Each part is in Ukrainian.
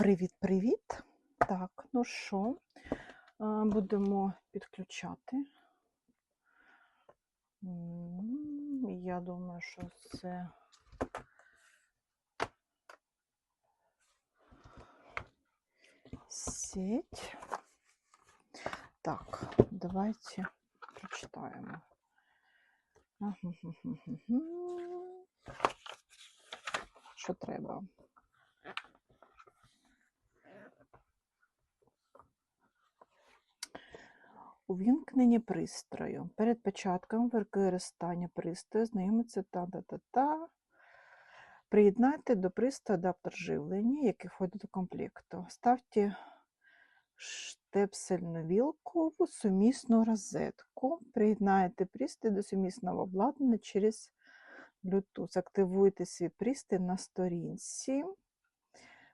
Привіт-привіт. Так, ну що, будемо підключати. Я думаю, що це сеть. Так, давайте прочитаємо. Що треба? Увімкнення пристрою. Перед початком використання пристрою знайомиться та-та-та-та. Приєднайте до пристрою адаптер живлення, який входить до комплекту. Ставте штепсельну вілку в сумісну розетку. Приєднайте пристрій до сумісного обладнання через Bluetooth. Активуйте свій пристрій на сторінці.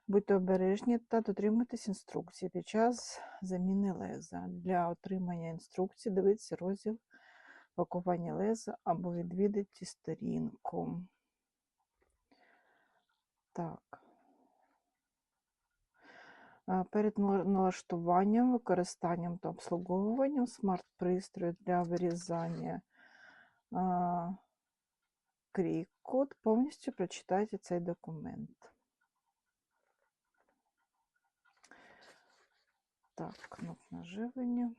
Будьте обережні та дотримуйтесь інструкції під час заміни леза. Для отримання інструкції дивіться розділ пакування леза або відвідайте сторінку. Так. Перед налаштуванням, використанням та обслуговуванням смарт-пристрою для вирізання крій-код повністю прочитайте цей документ. Так, кнопка живлення.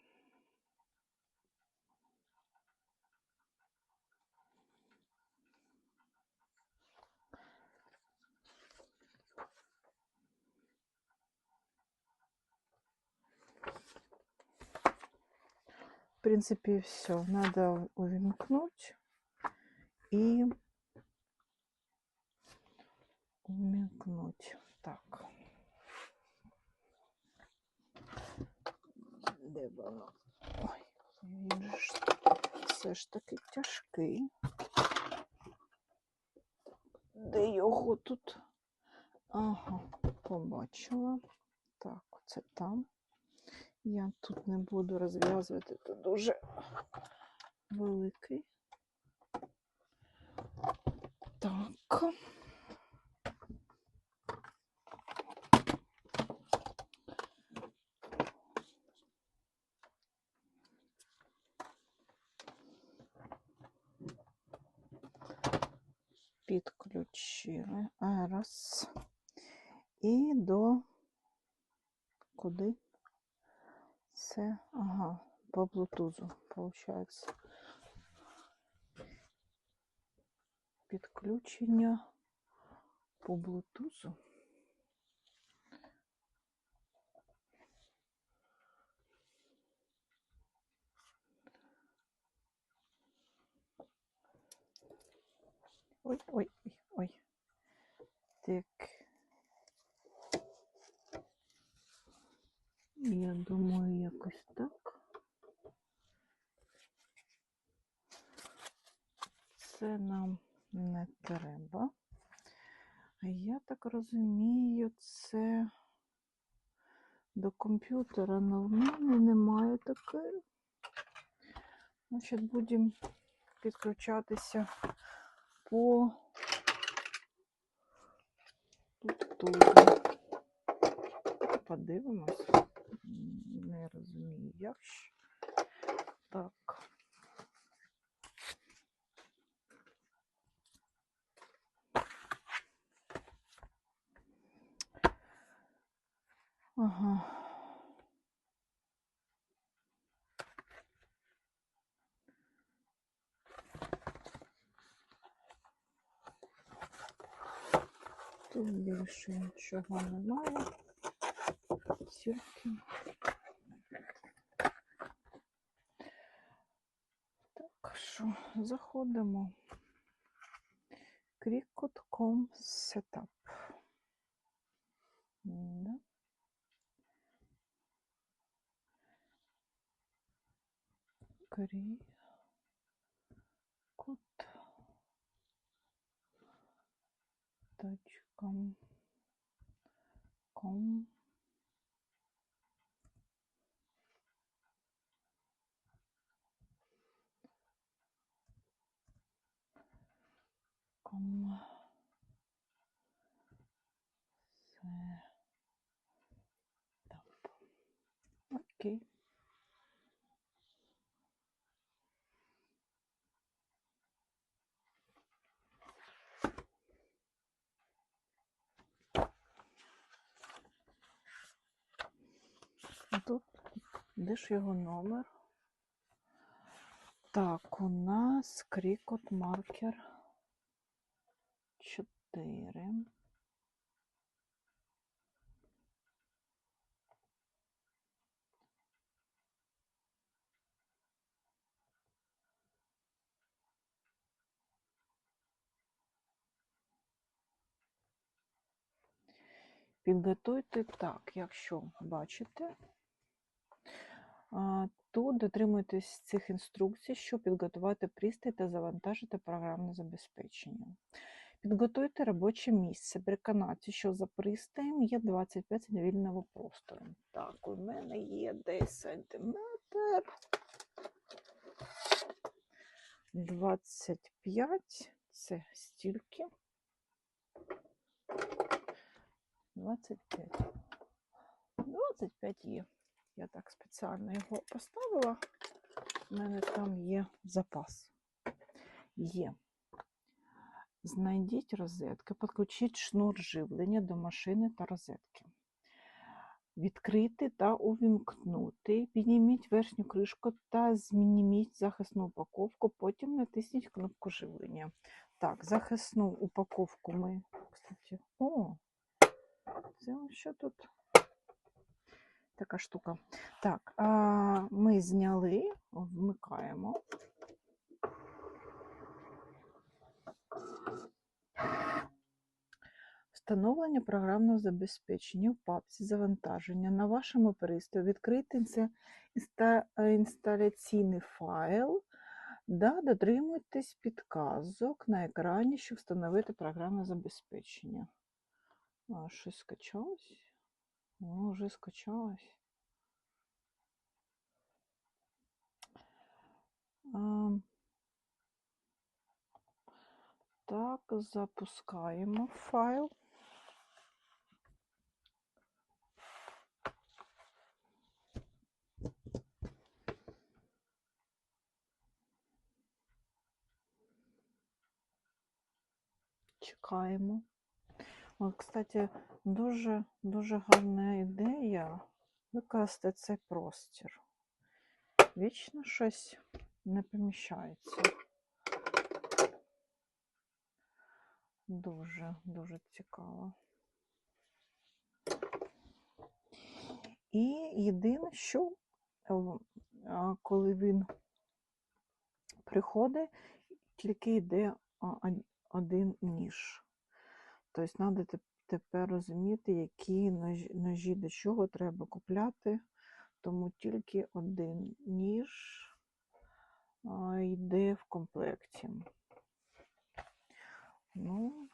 В принципе, все. Надо увімкнуть и увімкнуть. Так. Де воно? Ой, він ж все ж таки тяжкий. Де його тут? Ага, побачила. Так, це там. Я тут не буду розв'язувати, тут дуже великий. Так. Підключили. А, Раз. І до куди? Це, ага, по блутузу, виходить. Підключення по блутузу. Ой, ой, ой, ой. Так. Я думаю, якось так. Це нам не треба. Я так розумію, це до комп'ютера, але в мене немає такої. Значить, будемо підключатися по Bluetooth. Подивимось. Не розумію, як ще. Так. Ага. Тут більше нічого немає. Тільки. Так, що, заходимо. Setup. Да. Cricut. Точком. Ком. Ком. Це Окей. Тут де ж його номер? Так, у нас крікот маркер 4. Підготуйте так, якщо бачите, то дотримуйтесь цих інструкцій, щоб підготувати пристрій та завантажити програмне забезпечення. Підготуйте робоче місце. Переконайтеся, що за пристроєм є 25 см вільного простору. Так, у мене є десь сантиметр. 25 це стільки. 25. 25 є. Я так спеціально його поставила. У мене там є запас. Є. Знайдіть розетки, підключіть шнур живлення до машини та розетки. Відкрити та увімкнути. Підніміть верхню кришку та зніміть захисну упаковку, потім натисніть кнопку живлення. Так, захисну упаковку ми, кстати, о, це що тут? Така штука. Так, а, ми зняли, вмикаємо. Встановлення програмного забезпечення в папці завантаження. На вашому пристрої відкрити інсталяційний файл, да, дотримуйтесь підказок на екрані, щоб встановити програмне забезпечення. А, щось скачалось? О, вже скачалось. А, Так, запускаємо файл. Чекаємо. От, кстати, дуже, дуже гарна ідея викласти цей простір. Вічно щось не поміщається. Дуже, дуже цікаво. І єдине, що коли він приходить, тільки йде один ніж. Тобто треба тепер розуміти, які ножі, до чого треба купляти, тому тільки один ніж йде в комплекті. Ну,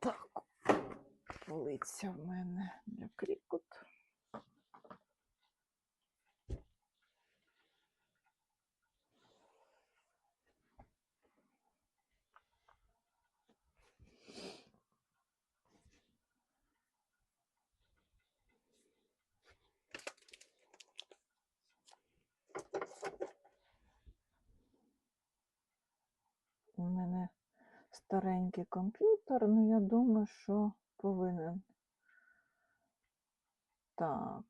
так, полиця в мене для крікот. У мене старенький комп'ютер, ну я думаю, що повинен. Так.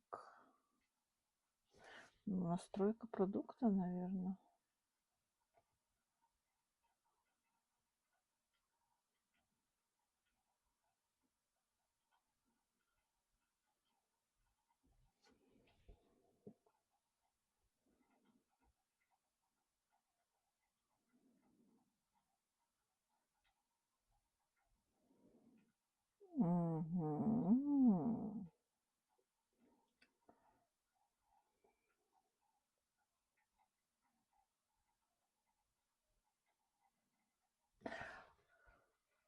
Настройка продукта, наверное.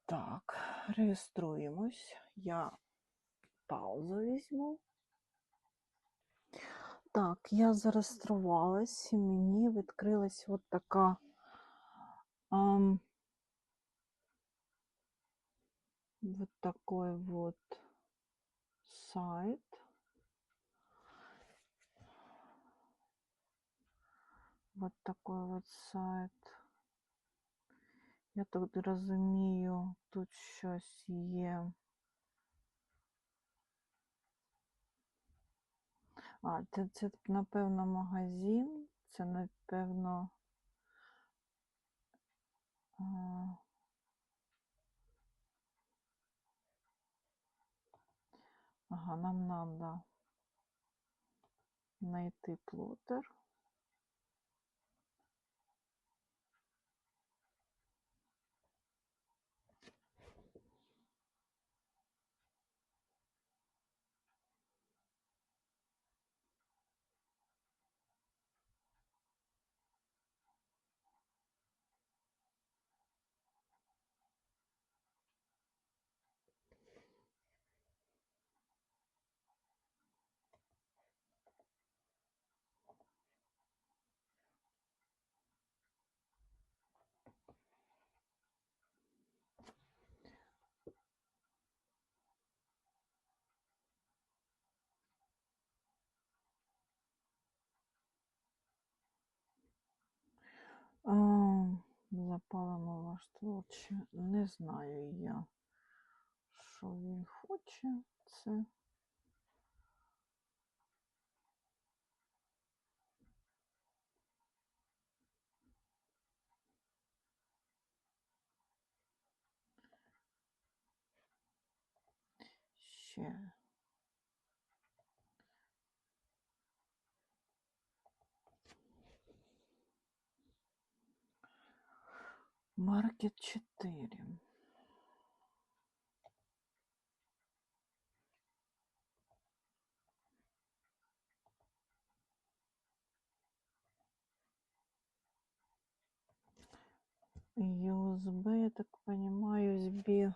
Так, реєструємось. Я паузу візьму. Так, я зареєструвалась, і мені відкрилась от така ам, вот такой вот сайт. Вот такой вот сайт. Я тут разумею, тут щось є. А, це, це напевно, магазин, це, напевно. Ага, нам надо знайти плотер. Запалимо ваш творче. Не знаю я, що він хоче. Це. Ще. Маркет 4. USB, я так понимаю, USB.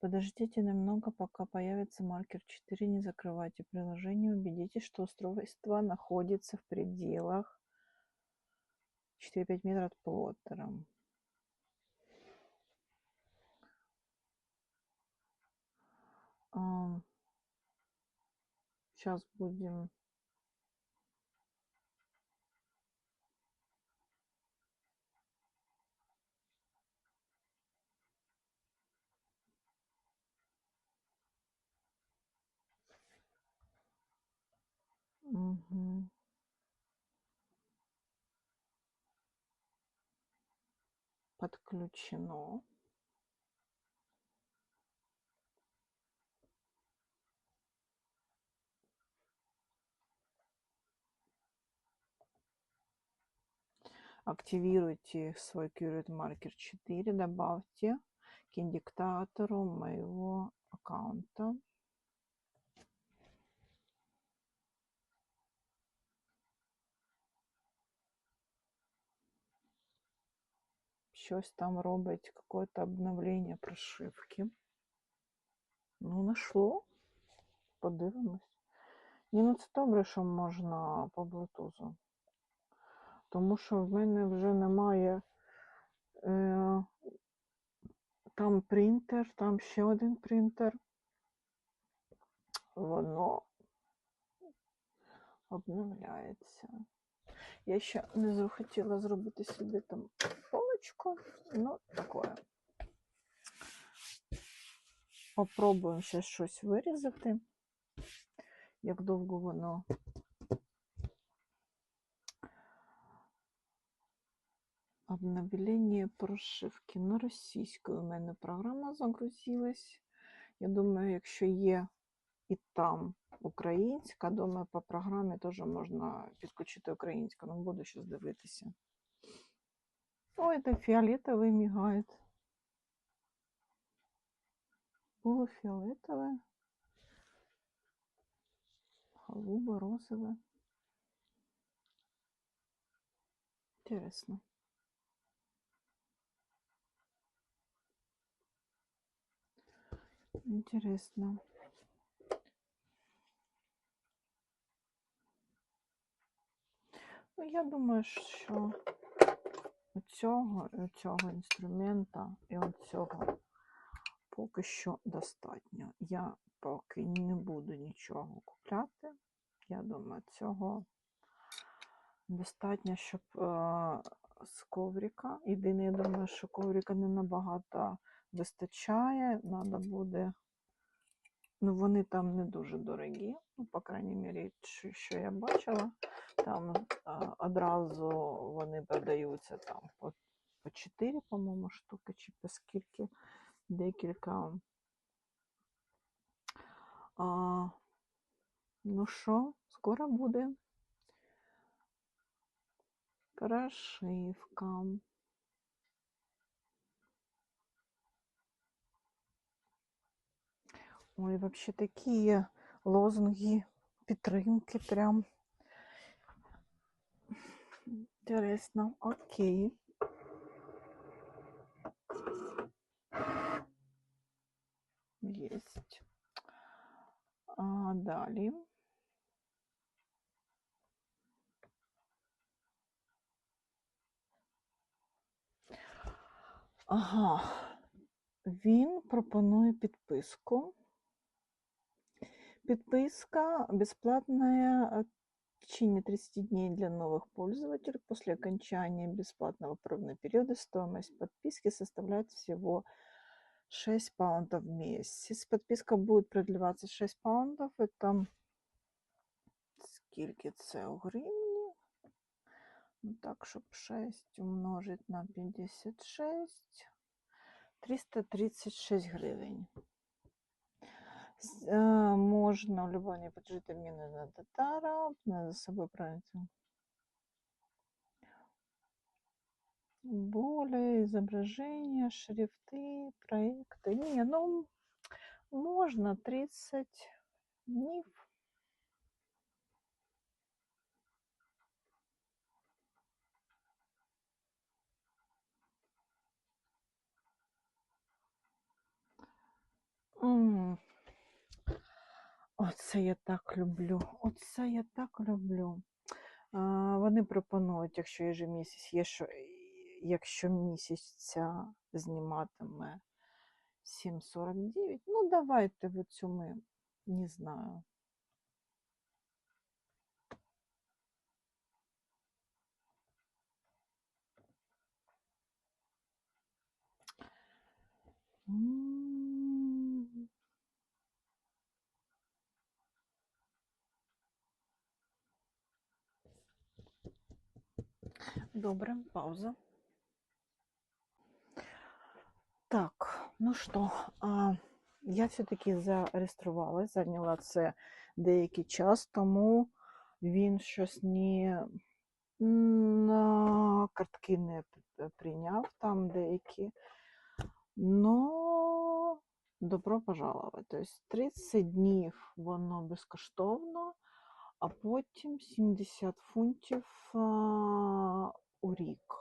Подождите немного, пока появится маркер 4. Не закрывайте приложение. Убедитесь, что устройство находится в пределах 4-5 метров от плоттера. Сейчас будем Мгм. подключено. Активируйте свой Curate Marker 4, добавьте к индикатору моего аккаунта. Щось там робить какое-то обновление прошивки. Ну, нашло. Подивимось. Ні, ну це добре, що можна по Bluetooth. Тому що в мене вже немає е, там принтер, там ще один принтер. Воно обновляється. Я ще не захотіла зробити собі там полочку, ну таке. Попробуємо ще щось вирізати. Як довго воно обновлення прошивки на російською. У мене програма загрузилась. Я думаю, якщо є і там українська, думаю, по програмі теж можна підключити українську, ну буду щось дивитися. Ой, це фіолетовий мігає. Було фіолетове, голубе, розове. Інтересно. Інтересно. Ну, я думаю, що цього, і цього інструмента і цього поки що достатньо. Я поки не буду нічого купляти. Я думаю, цього Достатньо, щоб е, з коврика. Єдине, я думаю, що коврика не набагато вистачає. Надо буде. Ну, вони там не дуже дорогі. Ну, по крайній мірі, що я бачила. Там а, одразу вони продаються там по, по 4, по-моєму, штуки, чи по скільки декілька. А, ну що, скоро буде прошивка. Ой, вообще такі лозунги підтримки прям. Интересно. Окей. Есть. А, далі. Ага. Він пропонує підписку. Подписка бесплатная э, в течение 30 дней для новых пользователей. После окончания бесплатного пробного периода стоимость подписки составляет всего 6 паундов в месяц. Подписка будет продлеваться 6 паундов. Это скільки це у гривні? Ну, так, щоб 6 умножить на 56. 336 гривень. С- э, Можно в любой неподжитый мне на татара, надо за собой правильно. Более изображения, шрифты, проекты. Не, ну, можно 30 дней. М. Оце я так люблю. Оце я так люблю. А, вони пропонують, якщо ежемісяць, є що, якщо місяця зніматиме 7,49. Ну, давайте в цю ми, не знаю. М. Добре, пауза. Так, ну що, я все-таки зареєструвалась, зайняла це деякий час, тому він щось не на картки не прийняв там деякі. Но добро пожаловать. Тобто 30 днів воно безкоштовно, а потім 70 фунтів у рік.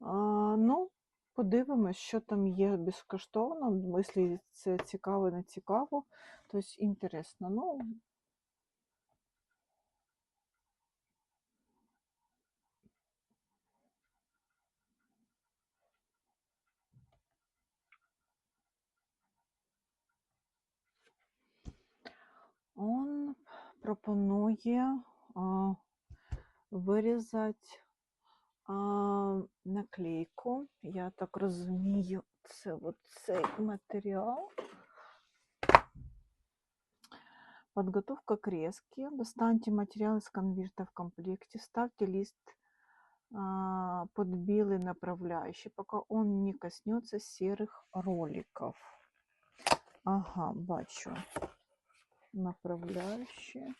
А, ну, подивимось, що там є безкоштовно. Якщо це цікаво, не цікаво, то інтересно. Ну, он пропонує а, вирізати а, наклейку. Я так розумію, це от цей матеріал. Подготовка к резке. Достаньте материал из конверта в комплекте. Ставьте лист а, под белый направляющий, пока он не коснется серых роликов. Ага, бачу. Направляющие.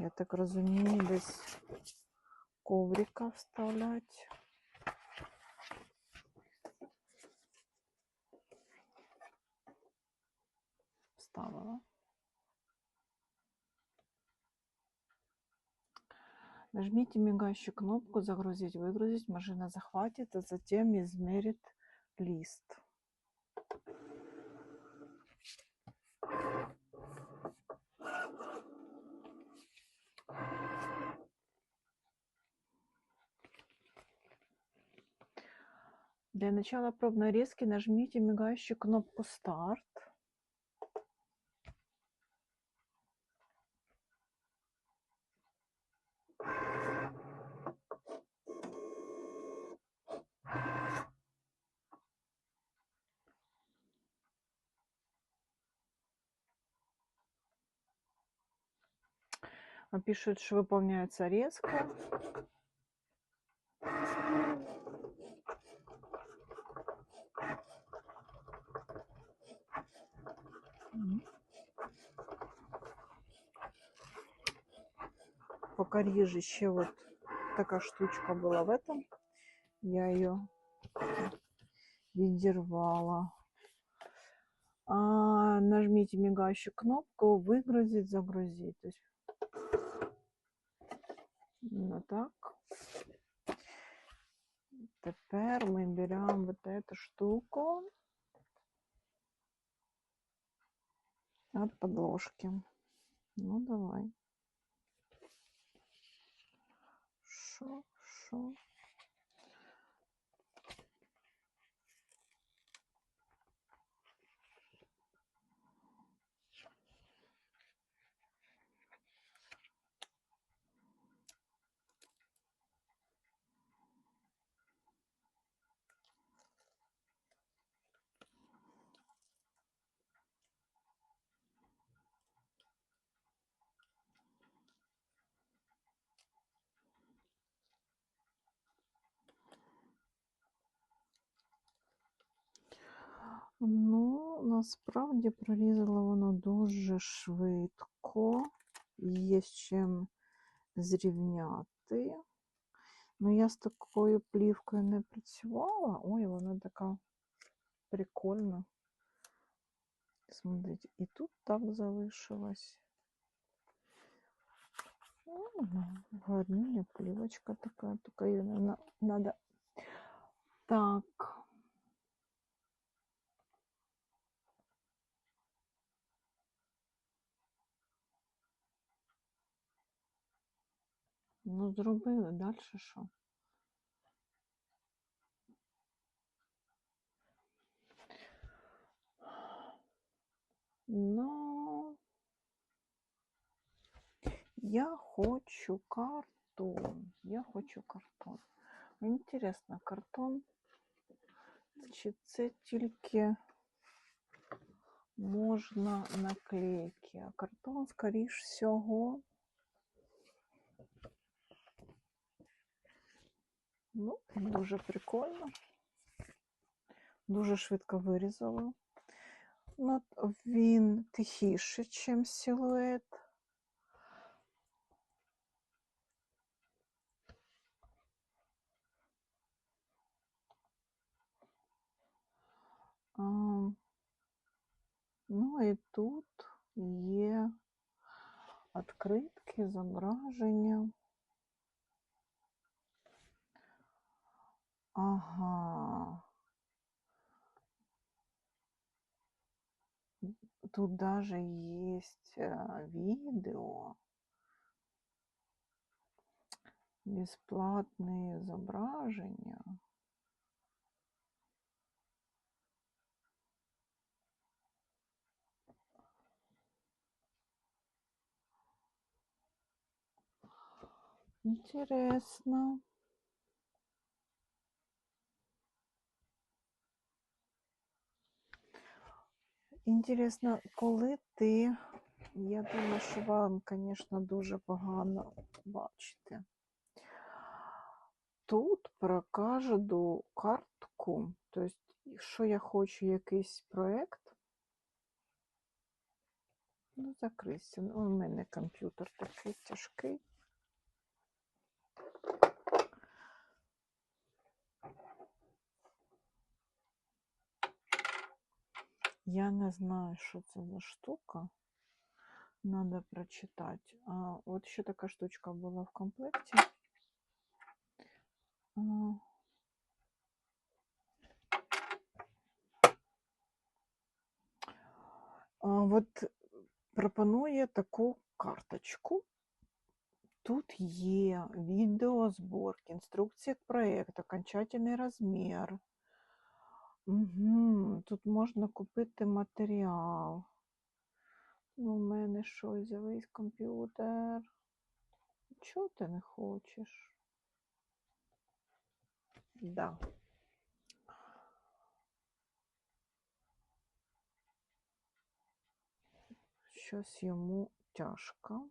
Я так розумію, десь коврика вставлять. Вставила. Нажмите мигающую кнопку «Загрузить, выгрузить». Машина захватит, а затем измерит лист. Для начала пробной резки нажмите мигающую кнопку «Старт». Пишет, что выполняется резко. Пока реже ще вот такая штучка была в этом. Я ее відірвала. А, нажмите мигающую кнопку «Выгрузить», «Загрузить». То есть, ну так. Тепер ми беремо вот эту штуку от подложки. Ну, давай. Шо, шо? Ну, насправді прорізало воно дуже швидко. Є з чим зрівняти. Ну, я з такою плівкою не працювала. Ой, вона така прикольна. Смотрите, і тут так залишилось. М, Гарнюня плівочка така, така її надо. Так. Ну, зробили, далі що? Ну, я хочу картон. Я хочу картон. Інтересно, картон. Чи це тільки можна наклейки? А картон, скоріш всього. Ну, дуже прикольно. Дуже швидко вирізала. Ну, він тихіше, ніж силует. Ну і тут є відкритки, зображення. Ага. Тут даже есть э, видео, бесплатные изображения. Интересно. Інтересно, коли ти. Я думаю, що вам, звісно, дуже погано бачите. Тут про кожну картку, тобто, якщо я хочу якийсь проєкт, ну, закрийся. Ну, у мене комп'ютер такий тяжкий. Я не знаю, що це за штука. Надо прочитать. А, вот еще такая штучка была в комплекте. А, вот пропонує таку карточку. Тут є відеозборки, інструкція к проєкту, окончательний розмір, Угу. Тут можна купити матеріал. Ну, у мене щось завис комп'ютер. Чого ти не хочеш? Да. Щось йому тяжко.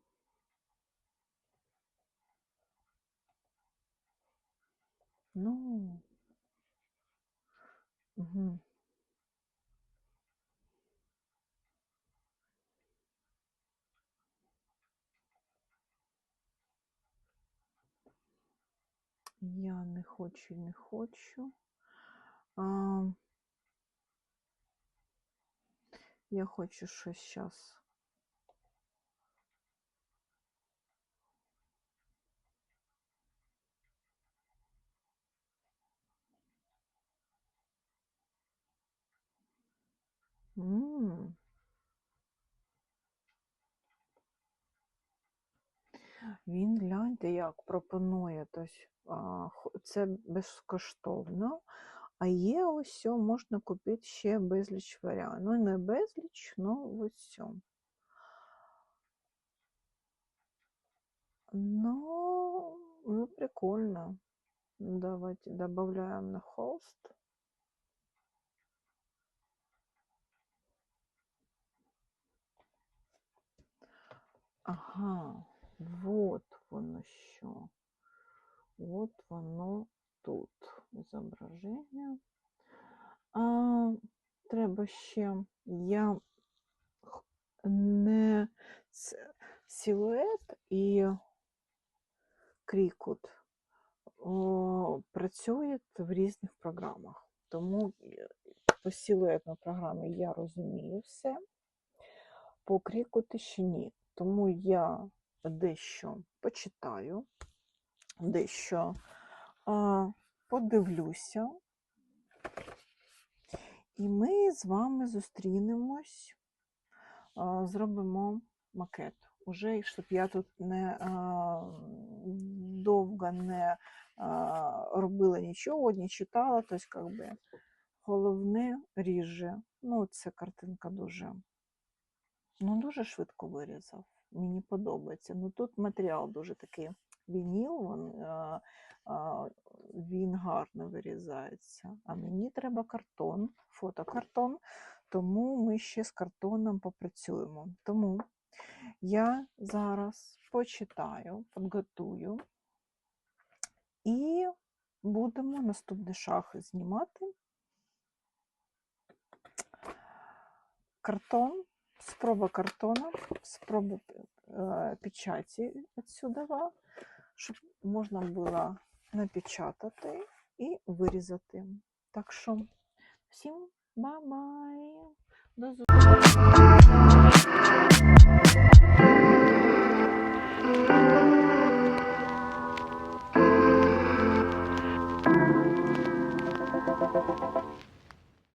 Ну. Угу. Я не хочу, не хочу. А, я хочу щось зараз. Він гляньте, як пропонує. Тобто, це безкоштовно. А є ось можна купити ще безліч варіантів. Ну, не безліч, ну ось. Ну, ну, прикольно. Давайте добавляем на холст. Ага, вот воно що. От воно тут. Зображення. А, треба ще. Я не с- силует і крікут о, працюють в різних програмах. Тому по силуетній програмі я розумію все, по крікуту ще ні. Тому я дещо почитаю, дещо а, подивлюся, і ми з вами зустрінемось, а, зробимо макет. Уже щоб я тут не а, довго не а, робила нічого, не читала, тобто, би, головне ріже. Ну, це картинка дуже, ну, дуже швидко вирізав. Мені подобається. Ну тут матеріал дуже такий вініл, він, а, він гарно вирізається. А мені треба картон, фотокартон, тому ми ще з картоном попрацюємо. Тому я зараз почитаю, підготую і будемо наступний шаг знімати. Картон, спроба картона, спроба э, печаті відсюдова, щоб можна було напечатати і вирізати. Так що, всім бай-бай! До зустрічі!